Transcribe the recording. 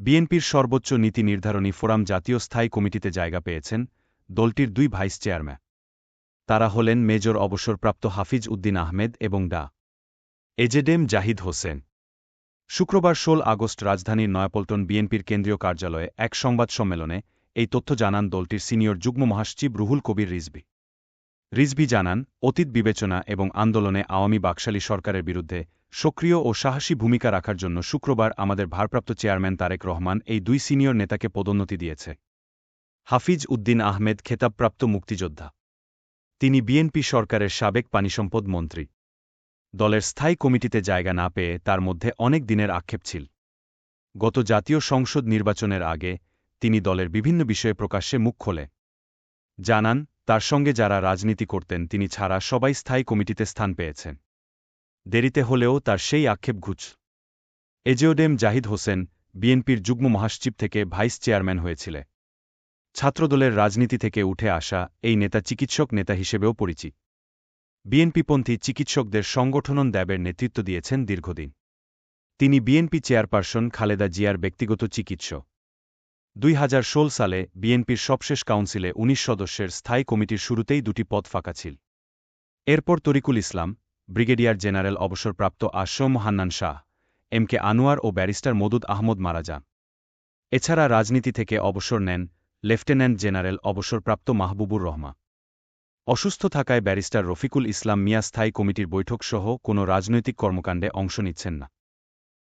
বিএনপির সর্বোচ্চ নীতি নির্ধারণী ফোরাম জাতীয় স্থায়ী কমিটিতে জায়গা পেয়েছেন দলটির দুই ভাইস চেয়ারম্যান। তারা হলেন মেজর অবসরপ্রাপ্ত হাফিজ উদ্দিন আহমেদ এবং ডা এজেডেম জাহিদ হোসেন। শুক্রবার ষোল আগস্ট রাজধানীর নয়াপল্টন বিএনপির কেন্দ্রীয় কার্যালয়ে এক সংবাদ সম্মেলনে এই তথ্য জানান দলটির সিনিয়র যুগ্ম মহাসচিব রুহুল কবির রিজভি। রিজভি জানান, অতীত বিবেচনা এবং আন্দোলনে আওয়ামী বাকশালী সরকারের বিরুদ্ধে সক্রিয় ও সাহসী ভূমিকা রাখার জন্য শুক্রবার আমাদের ভারপ্রাপ্ত চেয়ারম্যান তারেক রহমান এই দুই সিনিয়র নেতাকে পদোন্নতি দিয়েছে। হাফিজ উদ্দিন আহমেদ খেতাবপ্রাপ্ত মুক্তিযোদ্ধা। তিনি বিএনপি সরকারের সাবেক পানিসম্পদ মন্ত্রী। দলের স্থায়ী কমিটিতে জায়গা না পেয়ে তার মধ্যে অনেক দিনের আক্ষেপ ছিল। গত জাতীয় সংসদ নির্বাচনের আগে তিনি দলের বিভিন্ন বিষয়ে প্রকাশ্যে মুখ খোলে। জানান তার সঙ্গে যারা রাজনীতি করতেন, তিনি ছাড়া সবাই স্থায়ী কমিটিতে স্থান পেয়েছেন। দেরিতে হলেও তার সেই আক্ষেপ ঘুচ। এজেওডেম জাহিদ হোসেন, বিএনপির যুগ্ম মহাসচিব থেকে ভাইস চেয়ারম্যান হয়েছিলে। ছাত্রদলের রাজনীতি থেকে উঠে আসা এই নেতা চিকিৎসক নেতা হিসেবেও পরিচিত বিএনপিপন্থী চিকিৎসকদের সংগঠনন দ্যাবের নেতৃত্ব দিয়েছেন দীর্ঘদিন। তিনি বিএনপি চেয়ারপারসন খালেদা জিয়ার ব্যক্তিগত চিকিৎসক। দুই হাজার ষোল সালে বিএনপির সবশেষ কাউন্সিলে ১৯ সদস্যের স্থায়ী কমিটির শুরুতেই দুটি পদ ফাঁকা ছিল। এরপর তরিকুল ইসলাম, ব্রিগেডিয়ার জেনারেল অবসরপ্রাপ্ত আশম হান্নান শাহ এম কে আনোয়ার ও ব্যারিস্টার মদুদ আহমদ মারা যান। এছাড়া রাজনীতি থেকে অবসর নেন লেফটেন্যান্ট জেনারেল অবসরপ্রাপ্ত মাহবুবুর রহমান। অসুস্থ থাকায় ব্যারিস্টার রফিকুল ইসলাম মিয়া স্থায়ী কমিটির বৈঠকসহ কোনো রাজনৈতিক কর্মকাণ্ডে অংশ নিচ্ছেন না।